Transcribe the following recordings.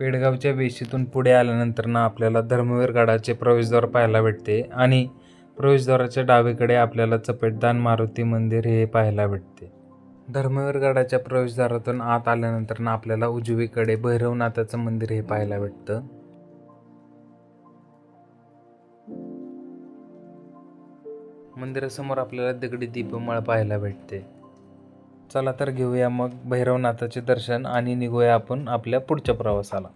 पेडगावच्या वेशीतून पुढे आल्यानंतर ना आपल्याला धर्मवीर गडाचे प्रवेशद्वार पाहायला भेटते आणि प्रवेशद्वाराच्या डावीकडे आपल्याला चपेटदान मारुती मंदिर हे पाहायला भेटते. धर्मवीर गडाच्या प्रवेशद्वारातून आत आल्यानंतर ना आपल्याला उजवीकडे भैरवनाथाचं मंदिर हे पाहायला भेटतं. मंदिरासमोर आपल्याला दगडी दीपमाळ पाहायला भेटते. चला तर घेऊया मग भैरवनाथाचे दर्शन आणि निघूया आपण आपल्या पुढच्या प्रवासाला.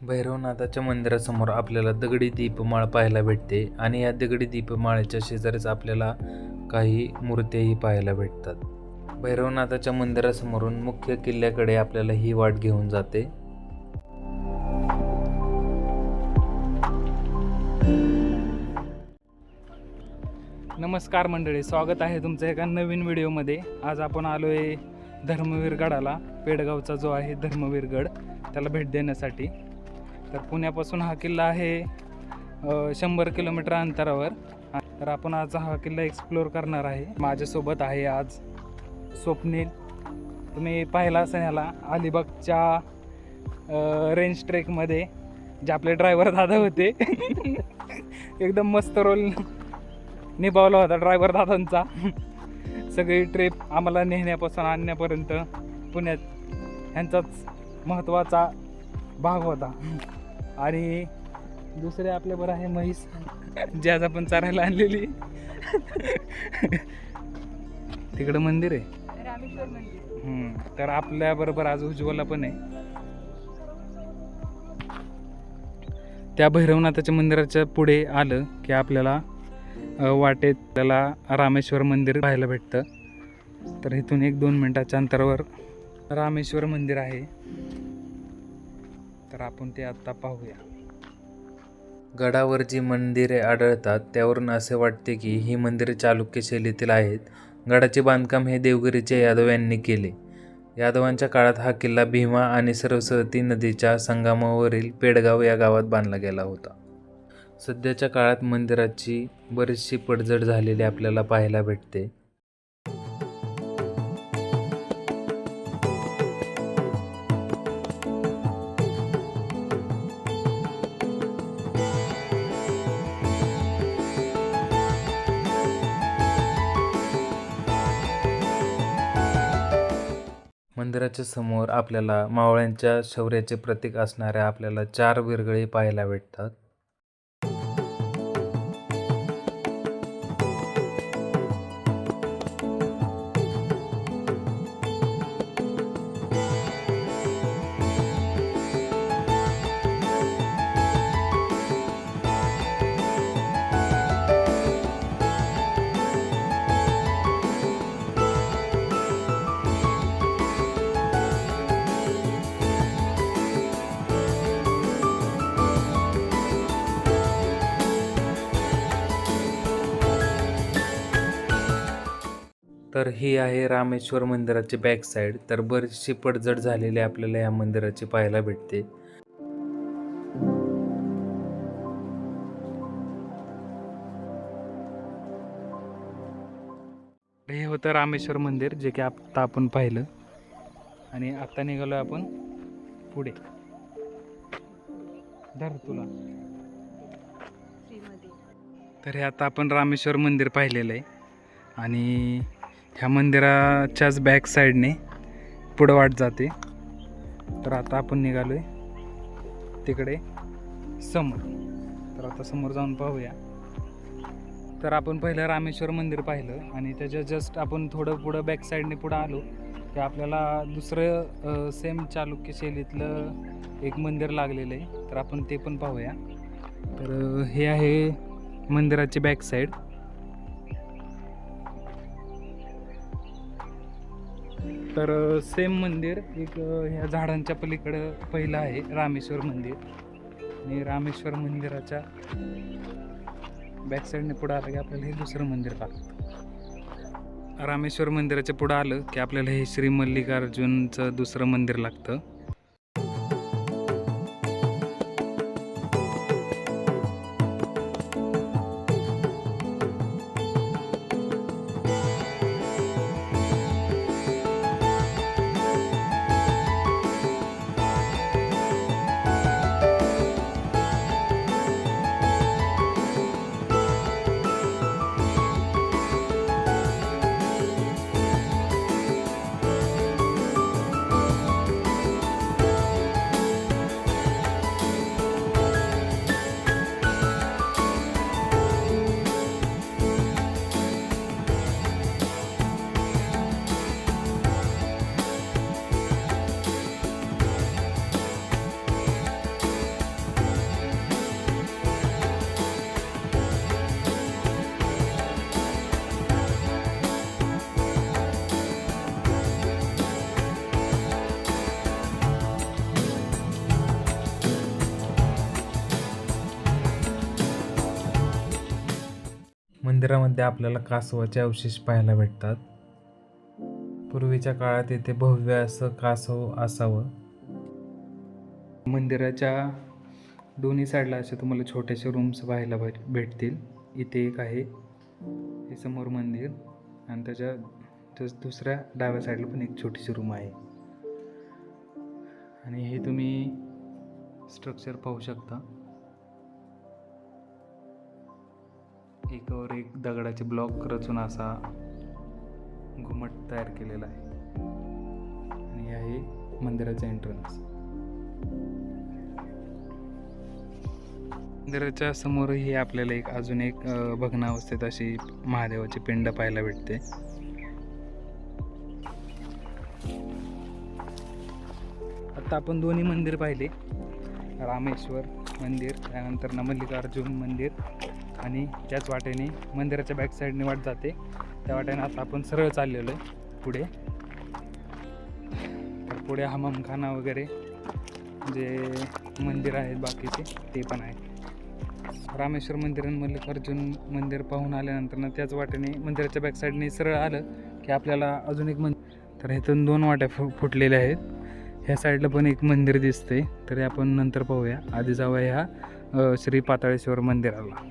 भैरवनाथाच्या मंदिरासमोर आपल्याला दगडी दीपमाळ पाहायला भेटते आणि या दगडी दीपमाळेच्या शेजारीच आपल्याला काही मूर्त्याही पाहायला भेटतात. भैरवनाथाच्या मंदिरासमोरून मुख्य किल्ल्याकडे आपल्याला ही वाट घेऊन जाते. नमस्कार मंडळी स्वागत आहे तुमचं एका नवीन व्हिडिओमध्ये. आज आपण आलो आहे धर्मवीर गडाला पेडगावचा जो आहे धर्मवीर गड त्याला भेट देण्यासाठी. तर पुण्यापासून हा किल्ला आहे शंभर किलोमीटर अंतरावर. तर आपण आज हा किल्ला एक्सप्लोअर करणार आहे. माझ्यासोबत आहे आज स्वप्नील तुम्ही पाहिला असेल याला अलिबागच्या रेंज ट्रेकमध्ये जे आपले ड्रायव्हर दादा होते. एकदम मस्त रोल निभावला होता ड्रायव्हर दादांचा. सगळी ट्रिप आम्हाला नेहण्यापासून आणण्यापर्यंत पुण्यात ह्यांचाच महत्त्वाचा भाग होता. आणि दुसरे आपल्याबरोबर आहे म्हैस जी आज आपण चारायला आणलेली. तिकडं मंदिर आहे. रामेश्वर मंदिर म्हणजे. हम्म, तर आपल्याबरोबर आज उज्ज्वला पण आहे. त्या भैरवनाथाच्या मंदिराच्या पुढे आलं की आपल्याला अ, वाटेत त्याला रामेश्वर मंदिर पाहायला भेटतं. तर इथून एक दोन मिनटाच्या अंतरावर रामेश्वर मंदिर आहे. तर आपण ते आत्ता पाहूया. गडावर जी मंदिरे आढळतात त्यावरून असे वाटते की ही मंदिरे चालुक्य शैलीतील आहेत. गडाचे बांधकाम हे देवगिरीच्या यादव यांनी केले. यादवांच्या काळात हा किल्ला भीमा आणि सरस्वती नदीच्या संगमावरील पेडगाव या गावात बांधला गेला होता. सध्याच्या काळात मंदिराची बरीचशी पडझड झालेली आपल्याला पाहायला भेटते. मंदिराच्या समोर आपल्याला मावळ्यांच्या शौर्याचे प्रतीक असणाऱ्या आपल्याला चार विरगळे पाहायला भेटतात. तर ही आहे रामेश्वर मंदिराची बॅक साईड तर बरीचशी पडझड झालेली आपल्याला या मंदिराची पाहायला भेटते. हे होतं रामेश्वर मंदिर जे की आत्ता आपण पाहिलं. आणि आता निघालो आपण पुढे. धर तुला. तर हे आता आपण रामेश्वर मंदिर पाहिलेलं आहे. आणि ह्या मंदिराच्याच बॅक साईडने पुढं वाट जाते. तर आता आपण निघालो आहे तिकडे समोर. तर आता समोर जाऊन पाहूया. तर आपण पहिलं रामेश्वर मंदिर पाहिलं आणि त्याच्या जस्ट आपण थोडं पुढं बॅक साईडने पुढं आलो. की आपल्याला दुसरं सेम चालुक्य शैलीतलं एक मंदिर लागलेलं आहे. तर आपण ते पण पाहूया. तर हे आहे मंदिराची बॅक साईड तर सेम मंदिर एक ह्या झाडांच्या पलीकडं पहिलं आहे रामेश्वर मंदिर. आणि रामेश्वर मंदिराच्या बॅक साईडने पुढं आलं की आपल्याला हे दुसरं मंदिर लागतं रामेश्वर मंदिराच्या पुढं आलं की आपल्याला हे श्री मल्लिकार्जुनचं दुसरं मंदिर लागतं. मंदिरामध्ये आपल्याला कासवाचे अवशेष पाहायला भेटतात. पूर्वीच्या काळात येथे भव्य असं कासव असावं. मंदिराच्या दोन्ही साईडला असे तुम्हाला छोटेसे रूम्स पाहायला भेट भेटतील. इथे एक आहे. हे समोर मंदिर आणि त्याच्या त्याच दुसऱ्या डाव्या साईडला पण एक छोटीशी रूम आहे. आणि हे तुम्ही स्ट्रक्चर पाहू शकता. एकावर एक दगडाचे ब्लॉक रचून असा घुमट तयार केलेला आहे. आणि हे आहे मंदिराचा एंट्रन्स मंदिराच्या समोरही आपल्याला एक अजून एक भग्नावस्थेत अशी महादेवाची पिंड पाहायला भेटते. आता आपण दोन्ही मंदिर पाहिले. रामेश्वर मंदिर त्यानंतर न मल्लिकार्जुन मंदिर. आणि त्याच वाटेने मंदिराच्या बॅक साईडने वाट जाते. त्या वाट्याने आता आपण सरळ चाललेलो आहे पुढे. तर पुढे हमामखाना वगैरे जे मंदिर आहेत बाकीचे ते पण आहे रामेश्वर मंदिर आणि मल्लिकार्जुन मंदिर पाहून आल्यानंतर ना त्याच वाटेने मंदिराच्या बॅक साईडने सरळ आलं की आपल्याला अजून एक मंदिर तर इथून दोन वाट्या फु फुटलेल्या आहेत. ह्या साईडला पण एक मंदिर दिसतंय. तरी आपण नंतर पाहूया. आधी जाऊया ह्या श्री पाताळेश्वर मंदिराला.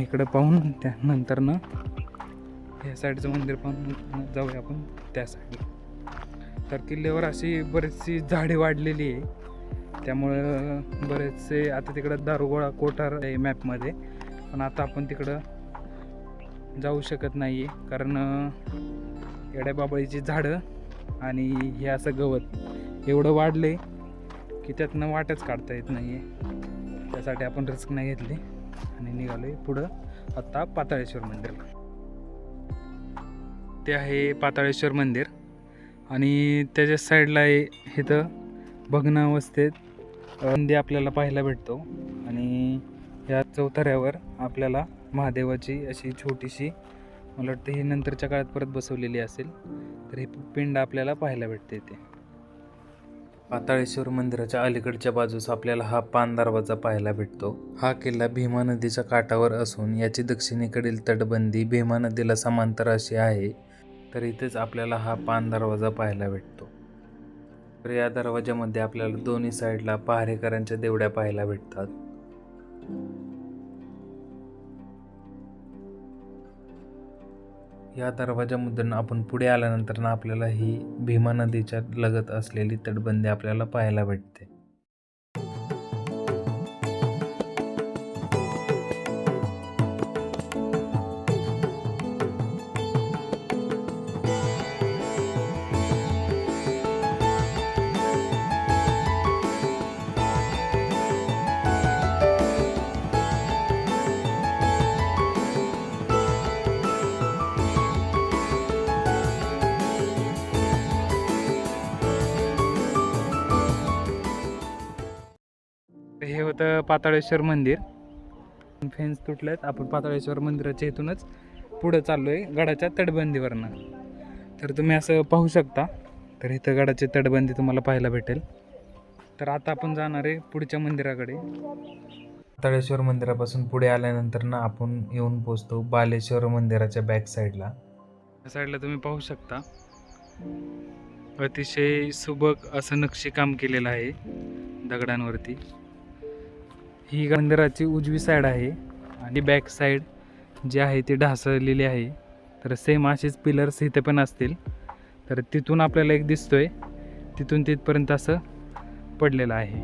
इकडं पाहून त्यानंतर ना ह्या साईडचं मंदिर पाहून जाऊया आपण त्या साईडला तर किल्ल्यावर अशी बरीचशी झाडे वाढलेली आहे. त्यामुळं बरेचसे आता तिकडं दारुगोळा कोठार आहे मॅपमध्ये पण आता आपण तिकडं जाऊ शकत नाही आहे कारण येड्याबाबळीची झाडं आणि हे असं गवत एवढं वाढले की त्यातनं वाटच काढता येत नाही आहे त्यासाठी आपण रिस्क नाही घेतली. आणि निघालो आहे पुढं आत्ता पाताळेश्वर मंदिरला ते आहे पाताळेश्वर मंदिर. आणि त्याच्या साईडला इथं भग्नावस्थेत नंदी आपल्याला पाहायला भेटतो. आणि या चौथऱ्यावर आपल्याला महादेवाची अशी छोटीशी मला वाटतं ही नंतरच्या काळात परत बसवलेली असेल तर हे पिंड आपल्याला पाहायला भेटते इथे. पाताळेश्वर मंदिराच्या अलीकडच्या बाजूस आपल्याला हा पान दरवाजा पाहायला भेटतो. हा किल्ला भीमा नदीच्या काठावर असून याची दक्षिणेकडील तटबंदी भीमा नदीला समांतर अशी आहे तर इथेच आपल्याला हा पान दरवाजा पाहायला भेटतो. तर या दरवाजामध्ये आपल्याला दोन्ही साईडला पहारेकरांच्या देवड्या पाहायला भेटतात. या दरवाजामधून आपण पुढे आल्यानंतर ना आपल्याला ही भीमा नदीच्या लगत असलेली तटबंदी आपल्याला पाहायला भेटते. तर होतं पाताळेश्वर मंदिर. फेन्स तुटलेत. आपण पाताळेश्वर मंदिराच्या इथूनच पुढं चाललो आहे गडाच्या तटबंदीवरनं. तर तुम्ही असं पाहू शकता. तर इथं गडाची तटबंदी तुम्हाला पाहायला भेटेल. तर आता आपण जाणार आहे पुढच्या मंदिराकडे. पाताळेश्वर मंदिरापासून पुढे आल्यानंतर ना आपण येऊन पोचतो बालेश्वर मंदिराच्या बॅक साईडला या साईडला तुम्ही पाहू शकता. अतिशय सुबक असं नक्षीकाम केलेलं आहे दगडांवरती. ही मंदिराची उजवी साईड आहे आणि बॅक साईड जी आहे ती ढासळलेली आहे. तर सेम असेच पिलर्स इथे पण असतील. तर तिथून आपल्याला एक दिसतो आहे तिथून तिथपर्यंत असं पडलेलं आहे.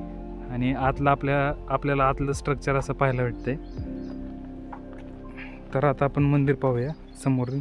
आणि आतलं आपल्या आपल्याला आतलं स्ट्रक्चर असं पाहायला भेटतं तर आता आपण मंदिर पाहूया समोरून.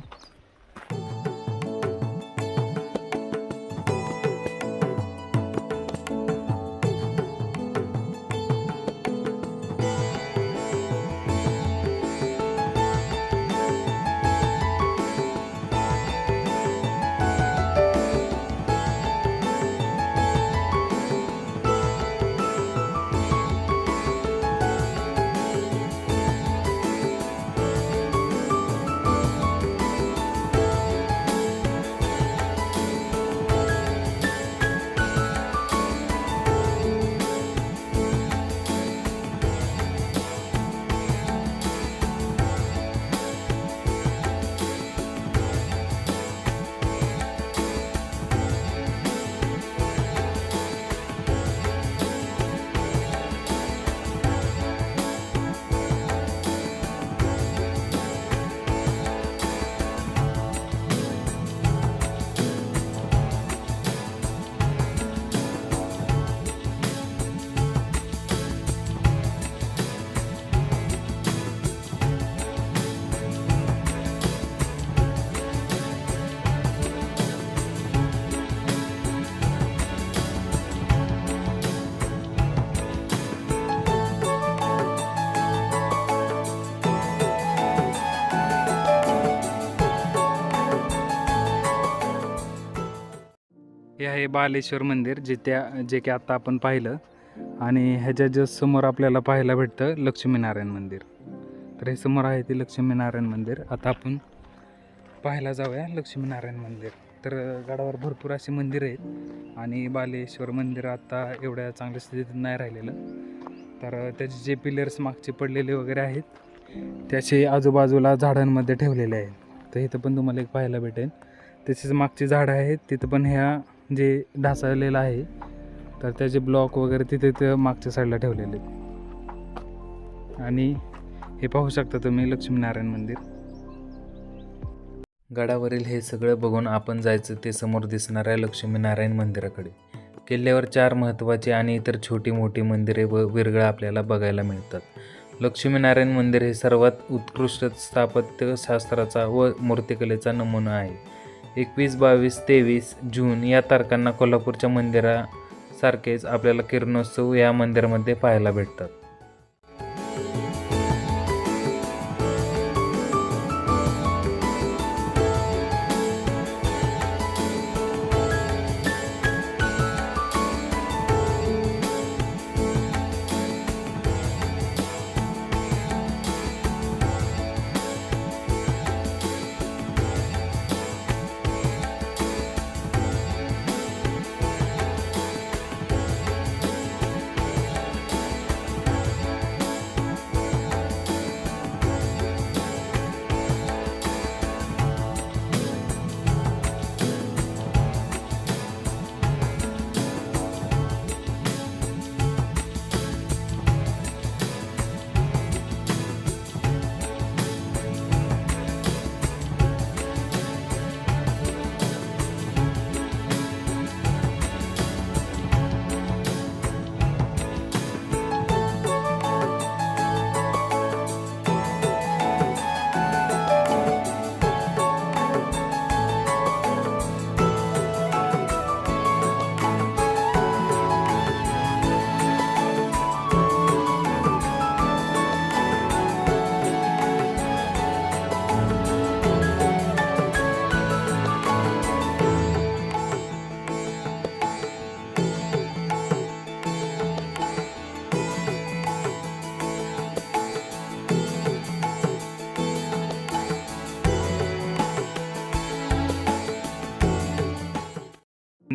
आहे बालेश्वर मंदिर जे त्या जे की आत्ता आपण पाहिलं. आणि ह्याच्या जस्ट समोर आपल्याला पाहायला भेटतं लक्ष्मीनारायण मंदिर. तर हे समोर आहे ते लक्ष्मीनारायण मंदिर. आता आपण पाहायला जाऊया लक्ष्मीनारायण मंदिर. तर गडावर भरपूर असे मंदिर आहेत. आणि बालेश्वर मंदिर आता एवढ्या चांगल्या स्थितीत नाही राहिलेलं. तर त्याचे जे पिलर्स मागचे पडलेले वगैरे आहेत त्याचे आजूबाजूला झाडांमध्ये ठेवलेले आहेत. तर इथं पण तुम्हाला एक पाहायला भेटेल. तसेच मागची झाडं आहेत. तिथं पण ह्या जे ढासळलेलं आहे तर त्याचे ब्लॉक वगैरे तिथे ते मागच्या साईडला ठेवलेले. आहेत आणि हे पाहू शकता तुम्ही लक्ष्मीनारायण मंदिर. गडावरील हे सगळं बघून आपण जायचं ते समोर दिसणाऱ्या लक्ष्मीनारायण मंदिराकडे. किल्ल्यावर चार महत्त्वाची आणि इतर छोटी मोठी मंदिरे व विरगळ आपल्याला बघायला मिळतात. लक्ष्मीनारायण मंदिर हे सर्वात उत्कृष्ट स्थापत्यशास्त्राचा व मूर्तिकलेचा नमुना आहे. एकवीस बावीस तेवीस जून या तारखांना कोल्हापूरच्या मंदिरासारखेच आपल्याला किरणोत्सव या मंदिरामध्ये पाहायला भेटतात.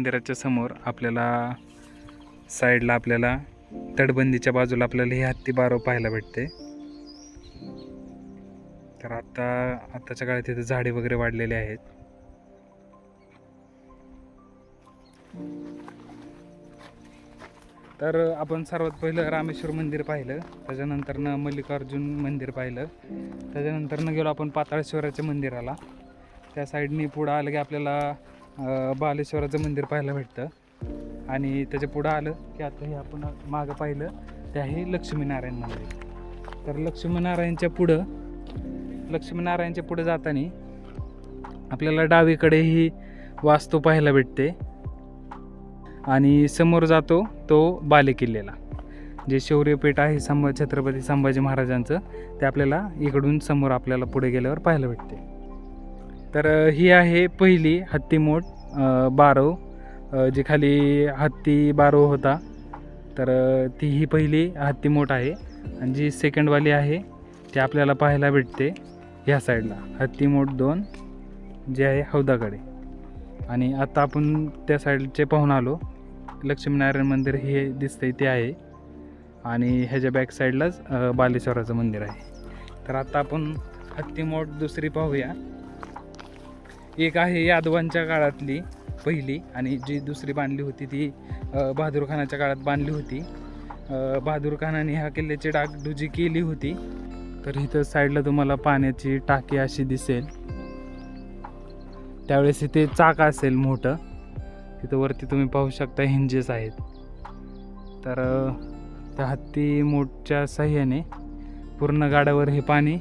मंदिराच्या समोर आपल्याला साईडला आपल्याला तटबंदीच्या बाजूला आपल्याला हे हत्ती बारव पाहायला भेटते. तर आत्ता आत्ताच्या काळात तिथे झाडे वगैरे वाढलेले आहेत. तर आपण सर्वात पहिलं रामेश्वर मंदिर पाहिलं त्याच्यानंतरनं मल्लिकार्जुन मंदिर पाहिलं त्याच्यानंतरनं गेलो आपण पाताळेश्वराच्या मंदिराला. त्या साईडनी पुढं आलं की आपल्याला बालेश्वराचं मंदिर पाहायला भेटतं. आणि त्याच्या पुढं आलं की आता हे आपण मागं पाहिलं ते आहे लक्ष्मीनारायण मंदिर. तर लक्ष्मीनारायणच्या पुढं लक्ष्मीनारायणच्या पुढं जाताना आपल्याला डावीकडे ही वास्तू पाहायला भेटते. आणि समोर जातो तो बालेकिल्ल्याला. जे शौर्यपेठ आहे संभ छत्रपती संभाजी महाराजांचं ते आपल्याला इकडून समोर आपल्याला पुढे गेल्यावर पाहायला भेटते. तर ही आहे पहिली हत्तीमोठ अ, बारव जी खाली हत्ती बारव होता तर ती ही पहिली हत्तीमोठ आहे. आणि जी सेकंडवाली आहे ती आपल्याला पाहायला भेटते ह्या साईडला हत्तीमोठ दोन जे आहे हौदाकडे. आणि आता आपण त्या साईडचे पाहून आलो. लक्ष्मीनारायण मंदिर हे दिसतंय ते आहे. आणि ह्याच्या बॅक साईडलाच बालेश्वराचं मंदिर आहे. तर आता आपण हत्तीमोठ दुसरी पाहूया. एक आहे यादवांच्या काळातली पहिली आणि जी दुसरी बांधली होती ती बहादूरखानाच्या बहादूर खानाच्या काळात बांधली होती. बहादूरखानाने बहादूर खानाने ह्या किल्ल्याची डागडुजी केली होती. तर इथं साईडला तुम्हाला पाण्याची टाकी अशी दिसेल. त्यावेळेस इथे चाक असेल मोठं. तिथं वरती तुम्ही पाहू शकता हिंजेस आहेत. तर त्या हत्ती मोठच्या साह्याने पूर्ण गाड्यावर हे पाणी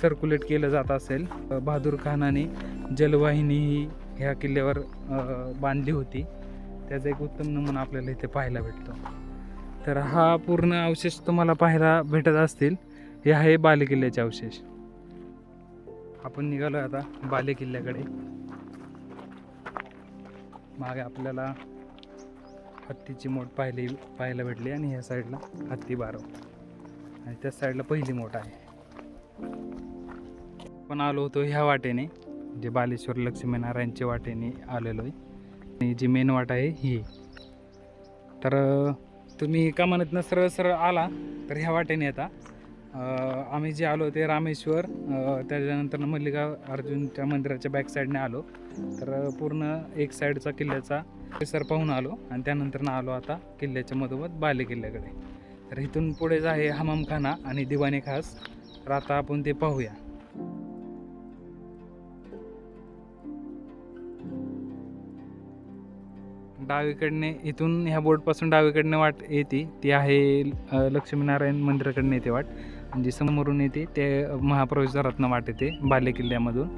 सर्क्युलेट केलं जात असेल. बहादूर खानाने जलवाहिनी ही ह्या किल्ल्यावर बांधली होती. त्याचा एक उत्तम नमुना आपल्याला इथे पाहायला भेटतो. तर हा पूर्ण अवशेष तुम्हाला पाहायला भेटत असतील. हे आहे बालेकिल्ल्याचे अवशेष. आपण निघालो आता बालेकिल्ल्याकडे मागे आपल्याला हत्तीची मोठ पाहिली पाहायला भेटली आणि ह्या साईडला हत्ती बारव. आणि त्या साईडला पहिली मोठ आहे. पण आलो होतो ह्या वाटेने. जे बालेश्वर लक्ष्मीनारायणच्या वाटेने आलेलो आहे. आणि जी मेन वाट आहे ही. तर तुम्ही का म्हणत ना सरळ सरळ आला तर ह्या वाटेने येता. आम्ही जे आलो ते रामेश्वर त्याच्यानंतर मल्लिका अर्जुनच्या मंदिराच्या बॅक साईडने आलो. तर पूर्ण एक साईडचा किल्ल्याचा परिसर पाहून आलो आणि त्यानंतरनं आलो आता किल्ल्याच्या मधोमध बाले किल्ल्याकडे. तर इथून पुढे जे आहे हमामखाना आणि दिवाणी खास तर आता आपण ते पाहूया. डावीकडने इथून ह्या बोर्डपासून डावीकडनं वाट येते. ती आहे लक्ष्मीनारायण मंदिराकडनं येते वाट. म्हणजे जी समोरून येते ते महाप्रवेशद्वारातनं वाट येते बाले किल्ल्यामधून.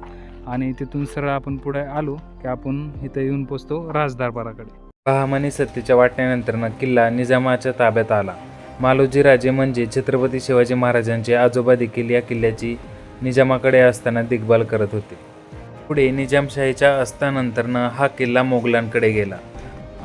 आणि तिथून सरळ आपण पुढे आलो की आपण इथं येऊन पोचतो राजदरबाराकडे. बहामानी सत्तेच्या वाटण्यानंतर किल्ला निजामाच्या ताब्यात आला. मालोजी राजे म्हणजे छत्रपती शिवाजी महाराजांचे आजोबा देखील या किल्ल्याची निजामाकडे असताना देखभाल करत होते. पुढे निजामशाहीच्या अस्तानंतरनं हा किल्ला मोगलांकडे गेला.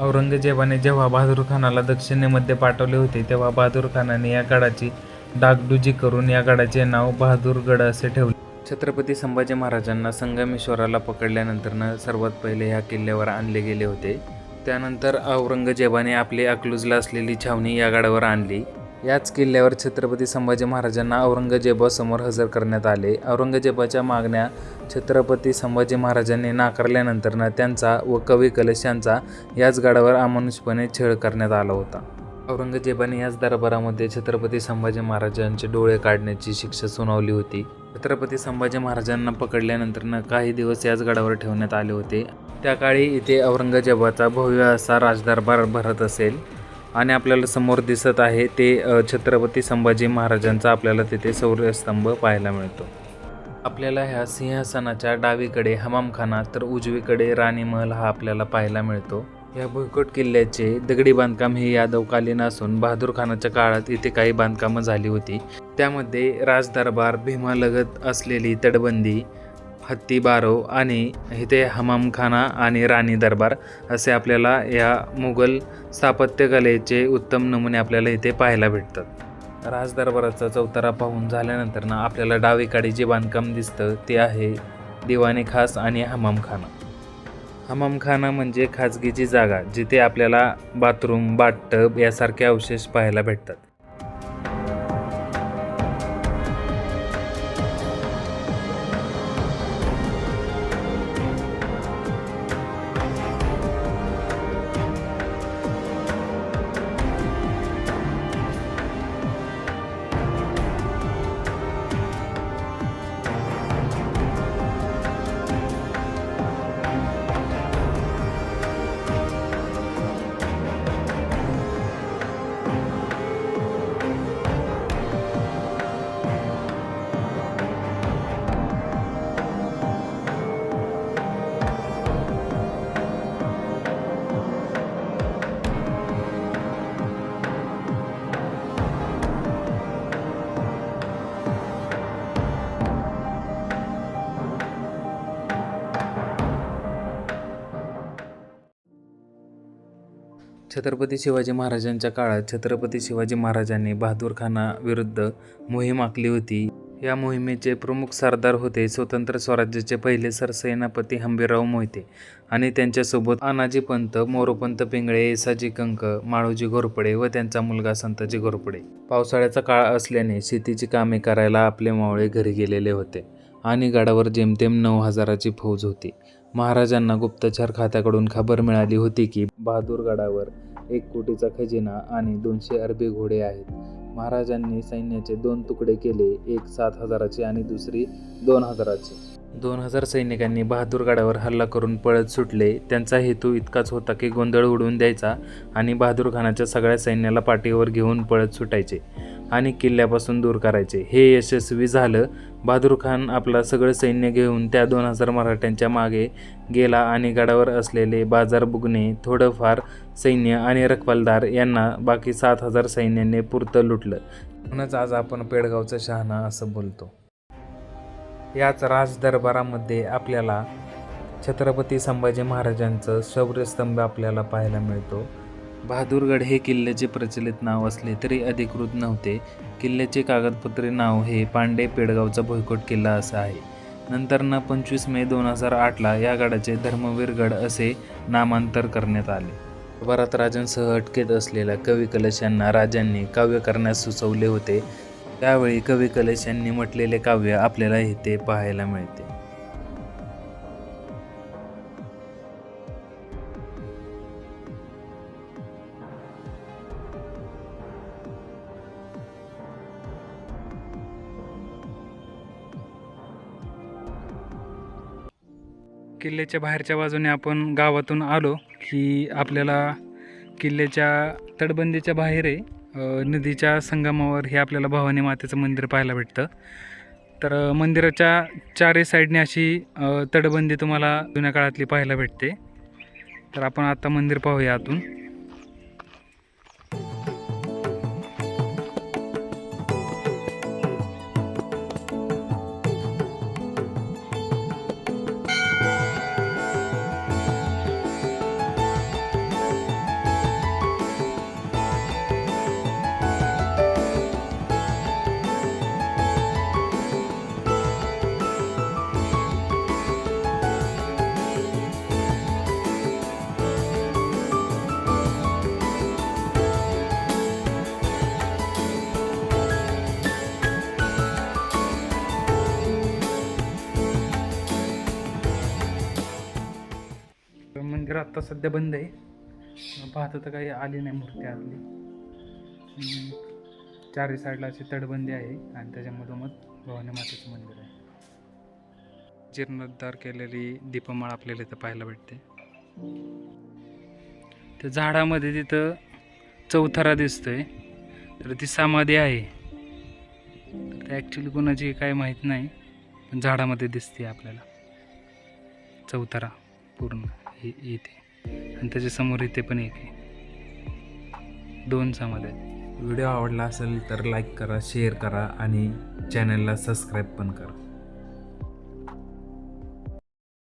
औरंगजेबाने जेव्हा बहादूर खानाला दक्षिणेमध्ये पाठवले होते तेव्हा बहादूर खानाने या गडाची डागडुजी करून या गडाचे नाव बहादूरगड असे ठेवले. छत्रपती संभाजी महाराजांना संगमेश्वराला पकडल्यानंतरनं सर्वात पहिले ह्या किल्ल्यावर आणले गेले होते. त्यानंतर औरंगजेबाने आपली अकलूजला असलेली छावणी या गडावर आणली. याच किल्ल्यावर छत्रपती संभाजी महाराजांना औरंगजेबासमोर हजर करण्यात आले. औरंगजेबाच्या मागण्या छत्रपती संभाजी महाराजांनी नाकारल्यानंतरनं त्यांचा व कवी कलश यांचा याच गडावर अमानुषपणे छळ करण्यात आला होता. औरंगजेबाने याच दरबारामध्ये छत्रपती संभाजी महाराजांचे डोळे काढण्याची शिक्षा सुनावली होती. छत्रपती संभाजी महाराजांना पकडल्यानंतरनं काही दिवस याच गडावर ठेवण्यात आले होते. त्या काळी इथे औरंगजेबाचा भव्य असा राजदरबार भरत असेल. आणि आपल्याला समोर दिसत आहे ते छत्रपती संभाजी महाराजांचा आपल्याला तिथे सौर्यस्तंभ पाहायला मिळतो. आपल्याला ह्या सिंहासनाच्या डावीकडे हमामखाना तर उजवीकडे राणी महल हा आपल्याला पाहायला मिळतो. या भुईकोट किल्ल्याचे दगडी बांधकाम हे यादवकालीन असून बहादूर खानाच्या काळात इथे काही बांधकामं झाली होती. त्यामध्ये राजदरबार भीमालगत असलेली तटबंदी हत्ती बारव आणि इथे हमामखाना आणि राणी दरबार असे आपल्याला या मुघल स्थापत्यकलेचे उत्तम नमुने आपल्याला इथे पाहायला भेटतात. राजदरबाराचा चौतारा पाहून झाल्यानंतर ना आपल्याला डावीकडे जे बांधकाम दिसतं ते आहे दिवाणी खास आणि हमामखाना. हमामखाना म्हणजे खाजगीची जागा जिथे आपल्याला बाथरूम बाथटब यासारखे अवशेष पाहायला भेटतात. छत्रपती शिवाजी महाराजांच्या काळात छत्रपती शिवाजी महाराजांनी बहादूर खानाविरुद्ध मोहीम आखली होती. या मोहिमेचे प्रमुख सरदार होते स्वतंत्र स्वराज्याचे पहिले सरसेनापती हंबीरराव मोहिते आणि त्यांच्यासोबत अनाजी पंत मोरोपंत पिंगळे येसाजी कंक माळोजी घोरपडे व त्यांचा मुलगा संताजी घोरपडे. पावसाळ्याचा काळ असल्याने शेतीची कामे करायला आपले मावळे घरी गेलेले होते आणि गडावर जेमतेम नऊ हजाराची फौज होती. महाराजांना गुप्तचर खात्याकडून खबर मिळाली होती की बहादूर गडावर एक कोटीचा खजिना आणि दोनशे अरबी घोडे आहेत. महाराजांनी सैन्याचे दोन तुकडे केले एक सात हजाराचे आणि दुसरी दोन हजाराचे. दोन हजार सैनिकांनी बहादूरगडावर हल्ला करून पळत सुटले. त्यांचा हेतू इतकाच होता की गोंधळ उडवून द्यायचा आणि बहादूर खानाच्या सगळ्या सैन्याला पाठीवर घेऊन पळत सुटायचे आणि किल्ल्यापासून दूर करायचे. हे यशस्वी झालं. बहादूर खान आपला सगळं सैन्य घेऊन त्या दोन हजार मराठ्यांच्या मागे गेला आणि गडावर असलेले बाजार बुगणे थोडंफार सैन्य आणि रखवालदार यांना बाकी सात हजार सैन्याने पुरतं लुटलं. म्हणूनच आज आपण पेडगावचा शहाणा असं बोलतो. याच राजदरबारामध्ये आपल्याला छत्रपती संभाजी महाराजांचं शौर्यस्तंभ आपल्याला पाहायला मिळतो. बहादूरगड हे किल्ल्याचे प्रचलित नाव असले तरी अधिकृत नव्हते. किल्ल्याचे कागदपत्रे नाव हे पांडे पेडगावचा भुईकोट किल्ला असं आहे. नंतरनं पंचवीस मे दोन हजार आठला या गडाचे धर्मवीरगड असे नामांतर करण्यात आले. भरत राजांसह अटकेत असलेल्या कवी कलश यांना राजांनी काव्य करण्यास सुचवले होते. त्यावेळी कवी कलेश यांनी म्हटलेले काव्य आपल्याला इथे पाहायला मिळते. किल्ल्याच्या बाहेरच्या बाजूने आपण गावातून आलो की आपल्याला किल्ल्याच्या तटबंदीच्या बाहेर आहे. नदीच्या संगमावर हे आपल्याला भवानी मातेचं मंदिर पाहायला भेटतं. तर मंदिराच्या चारही साईडने अशी तडबंदी तटबंदी तुम्हाला जुन्या काळातली पाहायला भेटते. तर आपण आता मंदिर पाहूया आतून. मंदिर आत्ता सध्या बंद आहे. पाहता तर काही आली नाही मूर्ती आतली. चारही साईडला अशी तटबंदी आहे आणि त्याच्यामधोमध भवानी मातेचं मंदिर आहे. जीर्णोद्धार केलेली दीपमाळ आपल्याला इथं पाहायला भेटते. त्या झाडामध्ये तिथं चौथरा दिसतोय. तर ती समाधी आहे. तर ते ॲक्च्युली कोणाची काय माहीत नाही पण झाडामध्ये दिसते आपल्याला. चौथरा पूर्ण. हे इथे आणि त्याच्यासमोर इथे पण एक आहे. दोन समाधी आहेत. व्हिडिओ आवडला असेल तर लाईक करा शेअर करा आणि चॅनलला सबस्क्राईब पण करा.